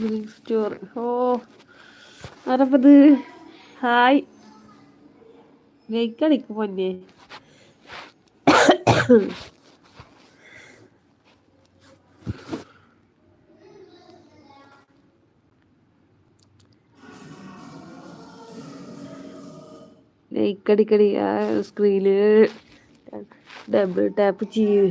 Milk store ഓ ആരപ്പത് hi. Like അടിക്കും പൊന്നെ. ലൈക്ക് അടിക്കടി ആ സ്ക്രീനിൽ ഡബിൾ ടാപ്പ് ചെയ്യൂ.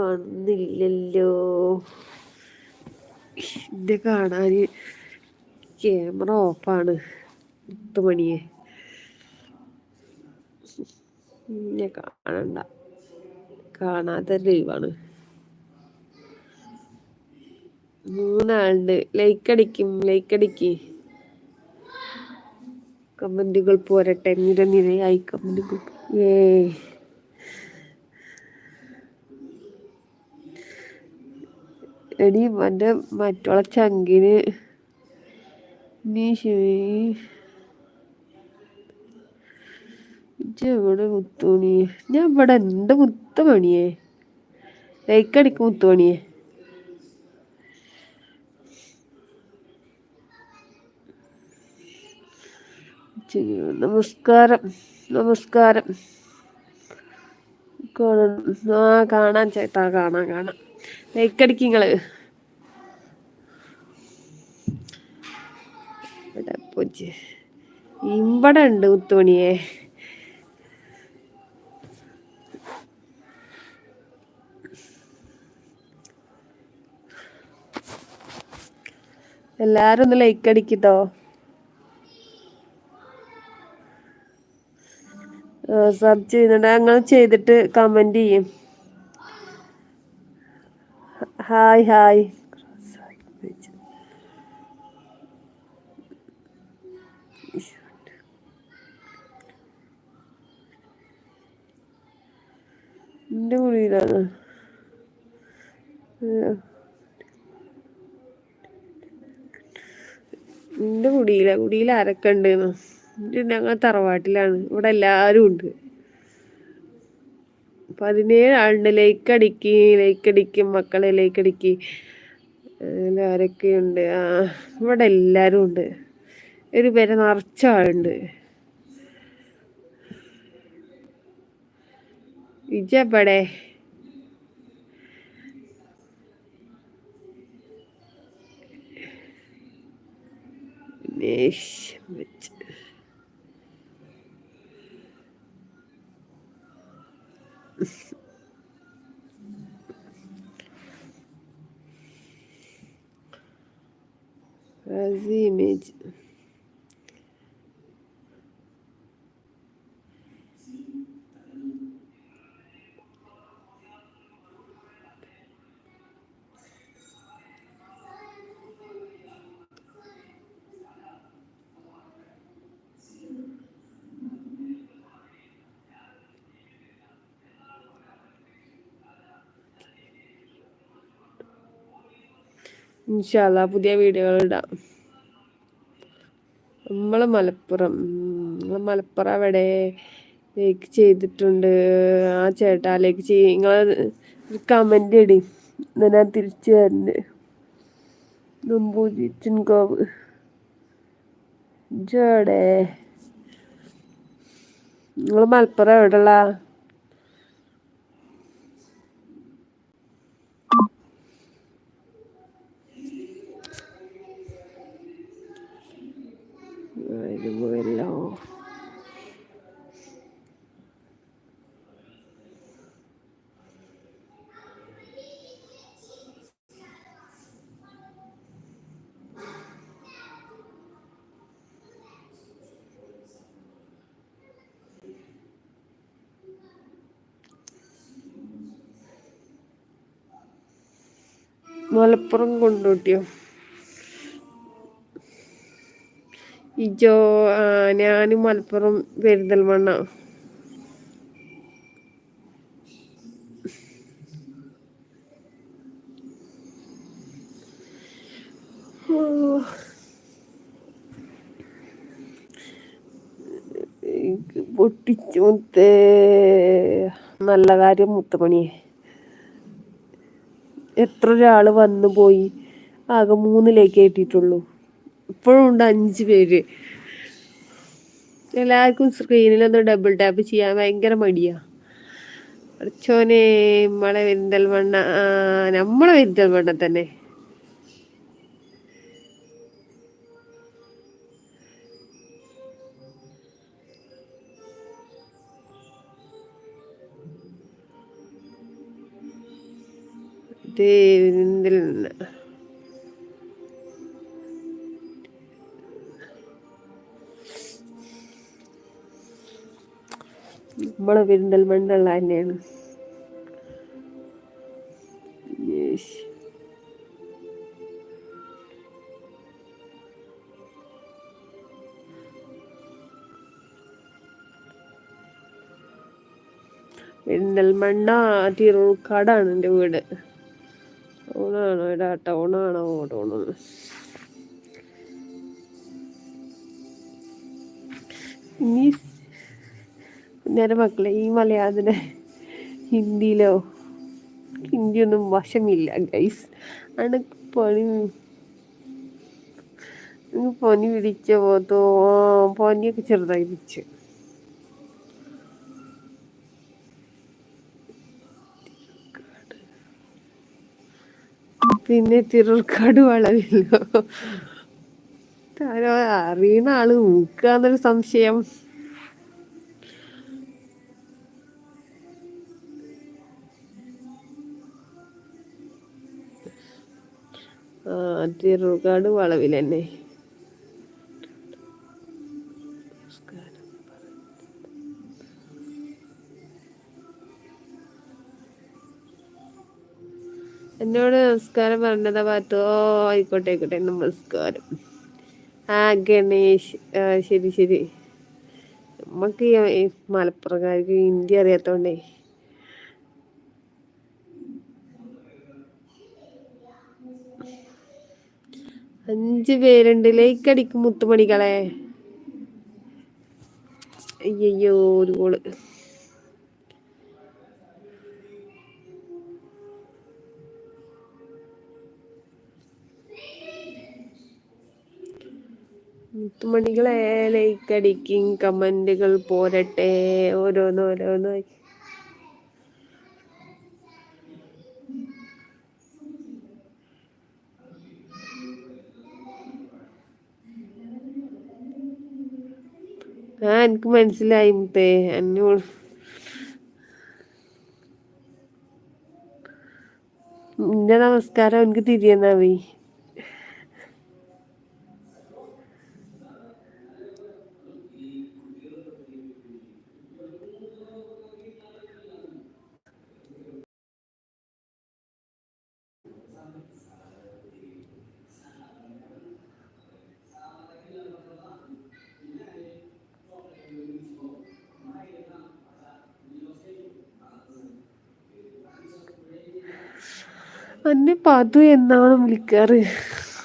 കാണുന്നില്ലല്ലോ എന്നെ കാണാൻ ക്യാമറ ഓഫാണ്. പത്ത് മണിയെ. എന്നെ കാണണ്ട. കാണാത്ത ലൈവാണ്. മൂന്നാളുണ്ട്. ലൈക്ക് അടിക്കും ലൈക്ക് അടിക്ക്. കമന്റുകൾ പോരട്ടെ. നിരനിരയായി കമന്റുകൾ. ഏ എടി എന്റെ മറ്റുള്ള ചങ്കിന് നീ എവിടെ മുത്തുമണി ഞാൻ ഇവിടെ എന്ത് മുത്തുമണിയേ? ലൈക്ക് മുത്തുമണിയേ. മുത്തുമണിയെ നമസ്കാരം നമസ്കാരം. ആ കാണാൻ ചേട്ടാ കാണാൻ കാണാം. ലൈക്ക് അടിക്കിങ്ങൾ ഇവിടെ ഉണ്ട് മുത്തുമണിയെ. എല്ലാരും ഒന്ന് ലൈക്ക് അടിക്കട്ടോ സബ് ചെയ്യുന്നുണ്ട് അങ്ങനെ ചെയ്തിട്ട് കമന്റ് ചെയ്യും. Hi hi. എന്റെ കുഴിയിലാണ് എന്റെ കുടിയില കുടിയിൽ ആരൊക്കെ ഉണ്ട് ഞങ്ങൾ തറവാട്ടിലാണ്. ഇവിടെ എല്ലാവരും ഉണ്ട്. പതിനേഴ് ആളുണ്ട് ലൈക്ക് അടിക്ക് ലൈക്ക് അടിക്കും മക്കളെ ലൈക്ക് അടിക്ക് ആരൊക്കെയുണ്ട്? ആ ഇവിടെ എല്ലാവരും ഉണ്ട്. ഒരു പേരെ നിറച്ച ആളുണ്ട്. ഇജപ്പടെ Nicht as image ഇൻഷാല്ല പുതിയ വീഡിയോകൾ ഇടാം. നമ്മൾ മലപ്പുറം നമ്മളെ മലപ്പുറം അവിടെ ലൈക്ക് ചെയ്തിട്ടുണ്ട്. ആ ചേട്ടാ ലൈക്ക് ചെയ് നിങ്ങൾ കമന്റ് ഇടി. ഞാൻ തിരിച്ചു തരുന്നുണ്ട് നമ്പൂതിരിച്ചൻകോവ് ജോടെ നിങ്ങൾ മലപ്പുറം എവിടെയുള്ള മലപ്പുറം കൊണ്ടോട്ടിയോ? ഇജോ ഞാനും മലപ്പുറം പെരിന്തൽമണ്ണ. പൊട്ടിച്ചു മുത്തേ. നല്ല കാര്യം മുത്തമണിയെ എത്ര ഒരാൾ വന്നു പോയി. ആകെ മൂന്നിലേക്ക് കേട്ടിട്ടുള്ളൂ ഇപ്പോഴും ഉണ്ട് അഞ്ച് പേര്. എല്ലാവർക്കും സ്ക്രീനിലൊന്ന് ഡബിൾ ടാപ്പ് ചെയ്യാൻ ഭയങ്കര മടിയാ. അടച്ചോനെ നമ്മളെ പെരിന്തൽമണ്ണ നമ്മളെ പെരിന്തൽമണ്ണ തന്നെ. പെരിന്തൽമണ്ണ നമ്മളെ പെരിന്തൽമണ്ണ ഉള്ള തന്നെയാണ്. പെരിന്തൽമണ്ണ തിരുക്കാടാണ് എന്റെ വീട്. ടൗണാണോ ഇടാ ടൗണാണോ ഇനി നേരെ മക്കളെ ഈ മലയാളത്തിന് ഹിന്ദിയിലോ ഹിന്ദിയൊന്നും വശമില്ല ഗൈസ് ആണ് പണി. പനി പിടിച്ച പോത്തോ പനിയൊക്കെ ചെറുതായി പിടിച്ച്. പിന്നെ തിരുർക്കാട് വളവില്ലോ. ആരോ അറിയുന്ന ആൾ മൂക്കാന്നൊരു സംശയം. തിരുക്കാട് വളവിൽ തന്നെ എന്നോട് നമസ്കാരം പറഞ്ഞതാ പാത്തു. ഓ ആയിക്കോട്ടെ ആയിക്കോട്ടെ. നമസ്കാരം. ആ ഗണേഷ്. ശരി ശരി. നമുക്ക് ഈ മലപ്പുറക്കാർക്ക് ഇന്ത്യ അറിയാത്തോണ്ടേ. അഞ്ച് പേരുണ്ട്. ലൈക്ക് അടിക്കും മുത്തുമണികളെ. അയ്യോ ഒരു കോൾ. മുത്തുമണികളെ ലൈക്ക് അടിക്കും കമന്റുകൾ പോരട്ടെ ഓരോന്നോരോന്നായി ആ എനിക്ക് മനസ്സിലായി മുത്തേ എന്നോട് നിന്റെ നമസ്കാരം എനിക്ക് തിരിയെന്നാവേ എന്നെ പതു എന്നാണ് വിളിക്കാറ്.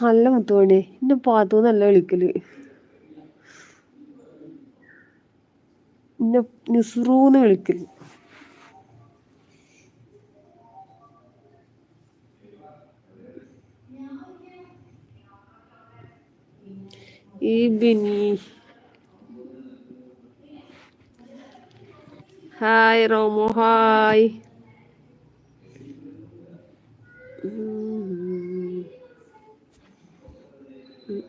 നല്ല മുത്തുമണി എന്നെ പതു നല്ല വിളിക്കൽ. എന്നെ നിസ്റൂന്ന് വിളിക്കൽ. ഈ ബിനി ഹായ് റോമോ. ഹായ്. എന്റെ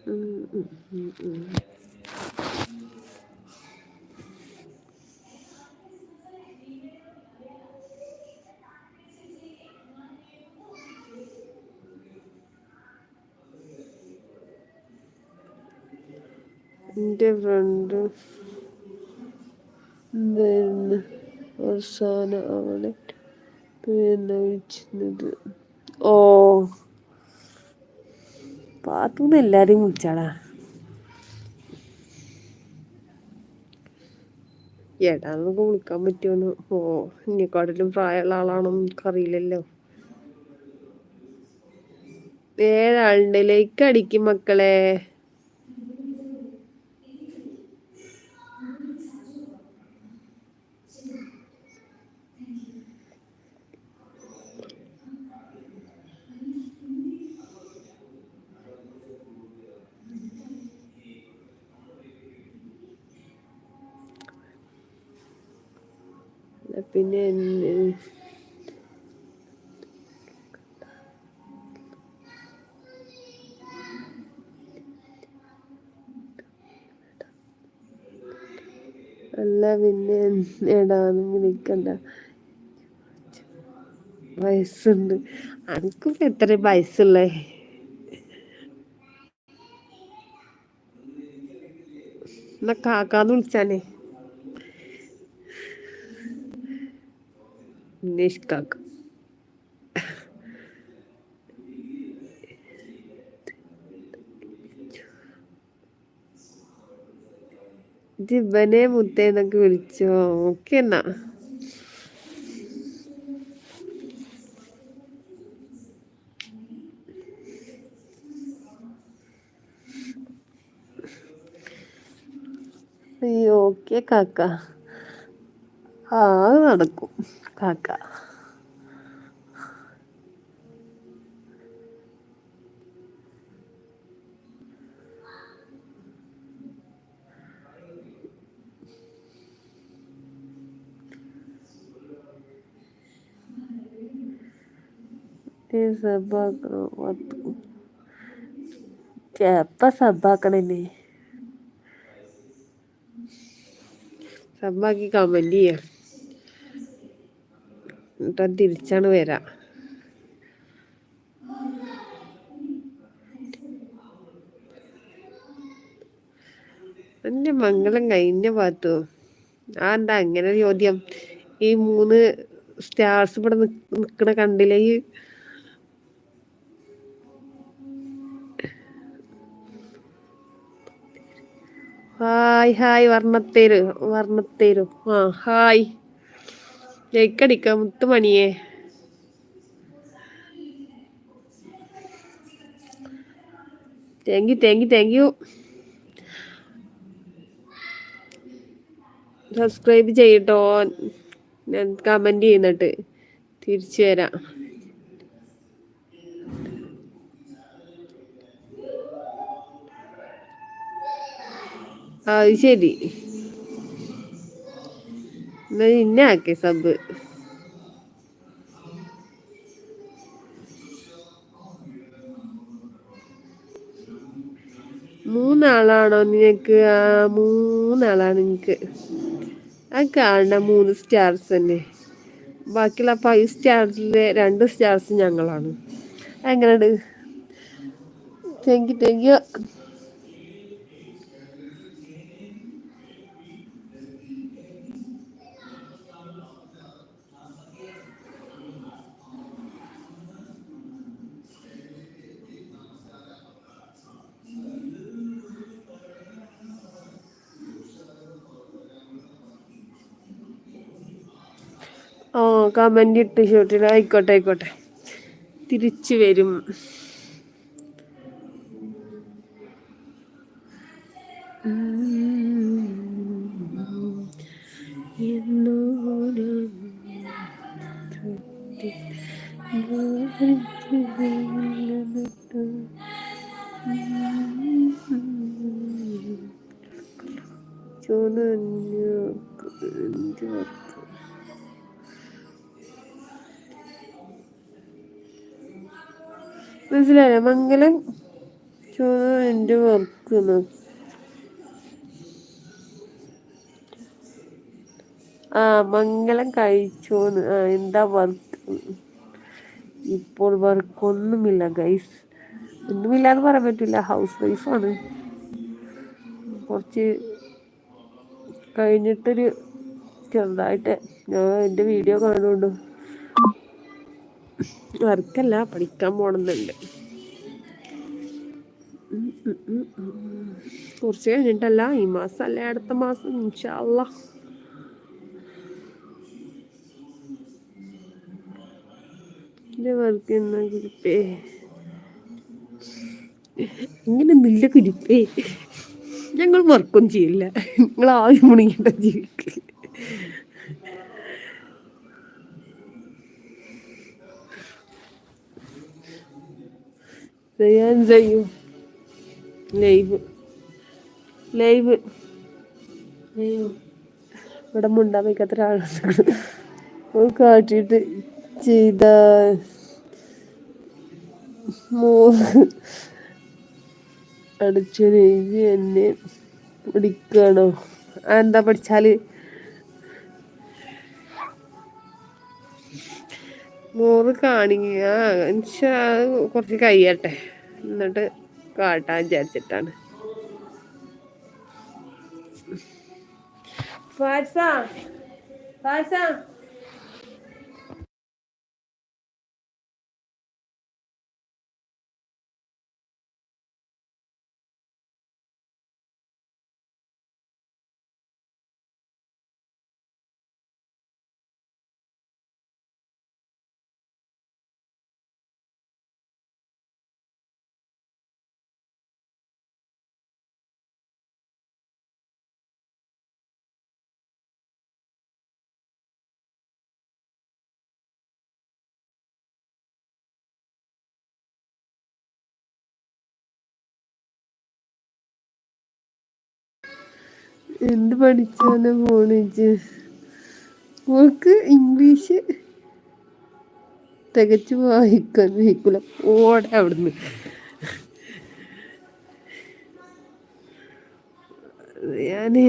ഫ്രണ്ട് എന്തായിരുന്നു അവസാനം അവളെ വിളിച്ചിരുന്നത്? ഓ. പാത്തുനിന്ന് എല്ലാവരെയും വിളിച്ചാടാ എടാ നമുക്ക് വിളിക്കാൻ പറ്റുമെന്ന് ഓ ഇനിക്കാട്ടിലും പ്രായമുള്ള ആളാണെന്ന് നമുക്കറിയില്ലല്ലോ ഏഴാളുണ്ട് ലൈക്ക് അടിക്കും മക്കളെ. പിന്നെ അല്ല പിന്നെ എടാന്ന് വിളിക്കണ്ട. വയസ്സുണ്ട്. അനക്കും എത്ര വയസ്സുള്ളേ? എന്നാ കാക്കാന്ന് വിളിച്ചാനേ നിഷ്കാക്ക ജിബനെ മുത്തേന്നൊക്കെ വിളിച്ചോ ഓക്കെ എന്നാ ഓക്കെ കാക്ക ആ നടക്കും കാക്ക സബാക്കണോ എപ്പ സബാക്കണേ സബാക്കി കമന്റ് ചെയ്യാം. എന്നിട്ട് തിരിച്ചാണ് വരാം. എന്റെ മംഗളം കഴിഞ്ഞ പാത്തു. ആ എന്താ അങ്ങനെ ചോദ്യം. ഈ മൂന്ന് സ്റ്റാർസ് ഇവിടെ നിക്കണ കണ്ടില്ലേ ഹായ് ഹായ് വർണത്തേര് വർണത്തേരു. ആ ഹായ്. ജയിക്കടിക്ക മുത്തുമണിയെ. Thank you thank you thank you subscribe ചെയ്യട്ടോ. ഞാൻ കമന്റ് ചെയ്യുന്നിട്ട് തിരിച്ചു വരാം. അത് ശരി. ഇന്നെ ആക്കി സബ്. മൂന്നാളാണോ നിനക്ക്? ആ മൂന്നാളാണ് നിനക്ക്. ആ കാണുന്ന മൂന്ന് സ്റ്റാർസ് തന്നെ. ബാക്കിയുള്ള ഫൈവ് സ്റ്റാർസിലെ രണ്ട് സ്റ്റാർസ് ഞങ്ങളാണ്. എങ്ങനെയുണ്ട്? Thank you thank you comment ഇട്ട് ഷോട്ടിൽ ആയിക്കോട്ടെ ആയിക്കോട്ടെ. തിരിച്ചു വരും. ചോദിച്ചു. മനസ്സിലായില്ലേ? മംഗലം എന്റെ വർക്ക് ആ മംഗലം കഴിച്ചോന്ന്. ആ എന്താ വർക്ക് ഇപ്പോൾ വർക്ക് ഒന്നുമില്ല ഗൈസ് ഒന്നുമില്ല എന്ന് പറയാൻ പറ്റില്ല. ഹൗസ് വൈഫാണ് കുറച്ച് കഴിഞ്ഞിട്ടൊരു ചെറുതായിട്ട് ഞാൻ എന്റെ വീഡിയോ കാണുന്നുണ്ട്. വർക്കല്ല പഠിക്കാൻ പോകണമെന്നുണ്ട് കുറച്ച് കഴിഞ്ഞിട്ടല്ല ഈ മാസം അല്ലെ അടുത്ത മാസം ഇൻഷാല്ല വർക്ക് എന്നാ കുരിപ്പേ ഇങ്ങനെ നില്ല കുരിപ്പേ ഞങ്ങൾ വർക്കൊന്നും ചെയ്യില്ല. നിങ്ങൾ ആദ്യം മുണിക്കേണ്ട ജീവിക്കില്ല ചെയ്യാൻ ചെയ്യും. ലൈവ്. ലൈവ്. ഇവിടെ മുണ്ടാൻ വയ്ക്കാത്ത ഒരാളാണ്. കാട്ടിയിട്ട് ചെയ്ത മോ അടിച്ചെഴുതി എന്നെ പഠിക്കണോ എന്താ പഠിച്ചാൽ മോറ് കാണിക്കുക കുറച്ച് കഴിയട്ടെ. എന്നിട്ട് കാട്ടാൻ വിചാരിച്ചിട്ടാണ്. ഫാറ്റ്സാ. ഫാഴ്സ എന്ത് പഠിച്ചാണ് പോണിച്ച് ഓക്ക് ഇംഗ്ലീഷ് തികച്ചു വായിക്കാൻ വഹിക്കില്ല ഓടെ അവിടുന്ന്. ഞാനേ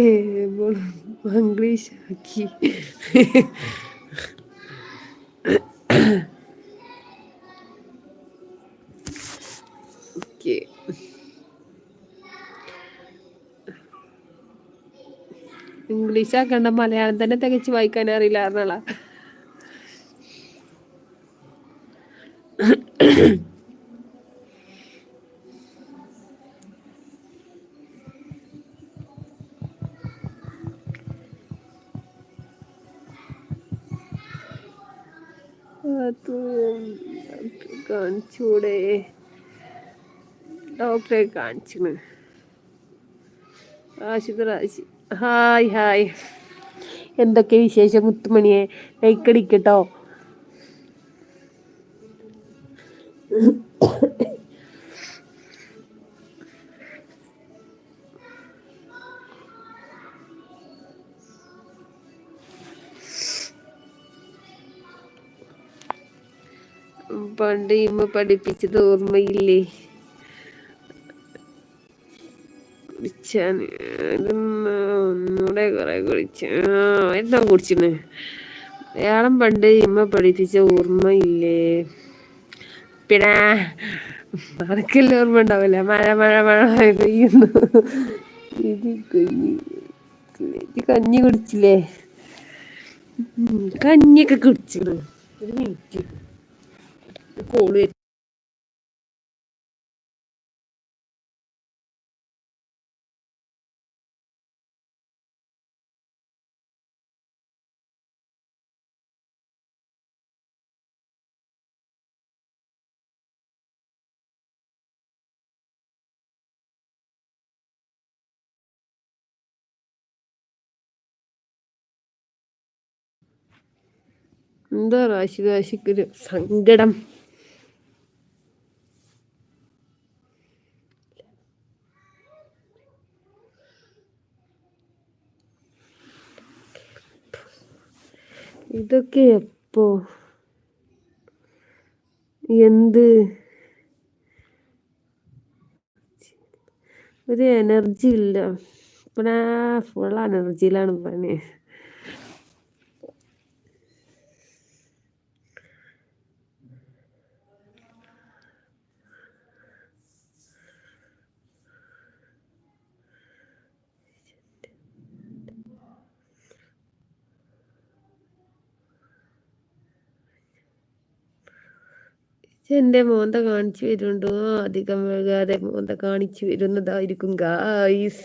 ഇംഗ്ലീഷ് ഇംഗ്ലീഷ് ആക്കണ്ട മലയാളം തന്നെ തികച്ച് വായിക്കാൻ അറിയില്ല എന്നുള്ള കാണിച്ചൂടെ. ഡോക്ടറെ കാണിച്ചു ആശുപത്രി ഹായ് ഹായ്. എന്തൊക്കെ വിശേഷം മുത്തുമണിയെ? ലൈക്കടിക്കട്ടോ. പണ്ട് ഇമ്മ പഠിപ്പിച്ചത് ഓർമ്മയില്ലേ? ഒന്നുകൂടെ കുറെ കുടിച്ച എന്താ കുടിച്ചിന് അയാളം പണ്ട് ഇമ്മ പഠിപ്പിച്ച ഓർമ്മയില്ലേ? പിന്നെ അതൊക്കെല്ലാം ഓർമ്മ ഉണ്ടാവില്ല? മഴ മഴ മഴ പെയ്യുന്നു. കഞ്ഞി കഞ്ഞി കുടിച്ചില്ലേ? കഞ്ഞിയൊക്കെ കുടിച്ചിരുന്നു. ഒരു മിനിറ്റ് കോൾ എന്താ റാശിരാശിക്കൊരു സങ്കടം. ഇതൊക്കെ എപ്പോ? എന്ത്? ഒരു എനർജി ഇല്ല. പിന്നെ ഫുൾ എനർജിയിലാണ് പണി. എന്റെ മോന്ത കാണിച്ചു വരുന്നുണ്ടോ? അധികം വൈകാതെ മോന്ത കാണിച്ചു വരുന്നതായിരിക്കും ഗായ്സ്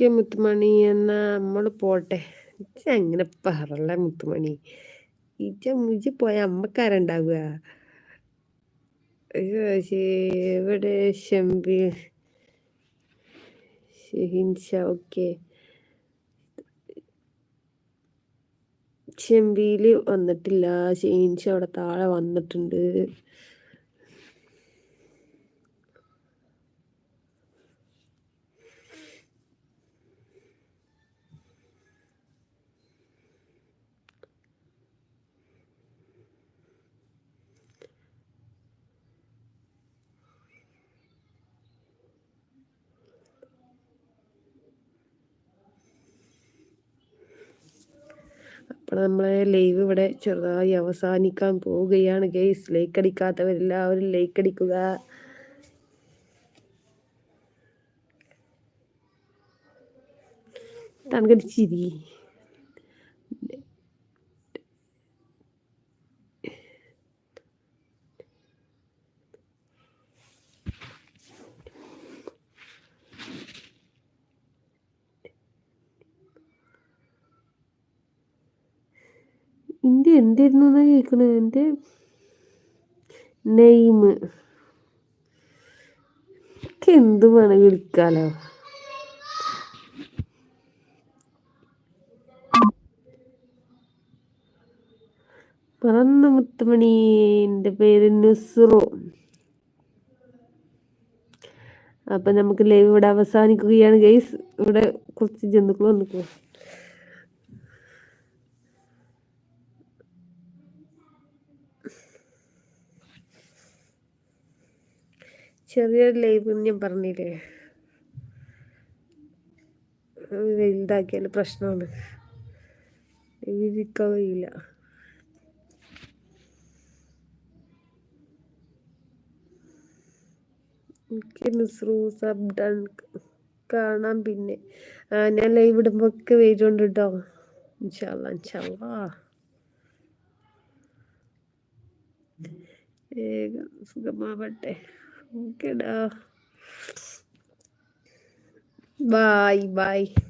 ഓക്കെ മുത്തുമണി എന്നാ നമ്മൾ പോട്ടെ. അങ്ങനെ പറല്ല മുത്തുമണി. ഇച്ച മുജി പോയ അമ്മക്കാരുണ്ടാവുക എവിടെ ഷംബി ഷെഹിൻഷ ഓക്കെ. ചെമ്പിയിൽ വന്നിട്ടില്ല. ഷെഹിൻഷ അവിടെ താഴെ വന്നിട്ടുണ്ട്. നമ്മളെ ലൈവ് ഇവിടെ ചെറുതായി അവസാനിക്കാൻ പോവുകയാണ് ഗെയ്സ് ലൈക്ക് അടിക്കാത്തവരെല്ലാവരും ലൈക്ക് അടിക്കുക. തണുക്കടി ചിരി എന്റെ എന്തായിരുന്നു എന്നാ കേൾക്കുന്നത് എന്റെ നെയ്മ് എന്ത് വേണം വിളിക്കാലോ പറന്ന മുത്തുമണി എന്റെ പേര് നുസ്റു. അപ്പം നമുക്ക് ലൈവ് ഇവിടെ അവസാനിക്കുകയാണ്. ഗൈസ് ഇവിടെ കുറച്ച് ജന്തുക്കൾ വന്നിക്കോ ചെറിയൊരു ലൈവ് ഞാൻ പറഞ്ഞില്ലേ? വലുതാക്കിയാൽ പ്രശ്നമാണ്. ഇരിക്കാൻ കഴിയില്ല. കാണാം പിന്നെ. ഞാൻ ലൈവ് ഇടുമ്പോ ഒക്കെ വരുന്നുണ്ട് കേട്ടോ ഇൻഷാല്ല സുഖമാവട്ടെ. genau. Uh, bye, bye.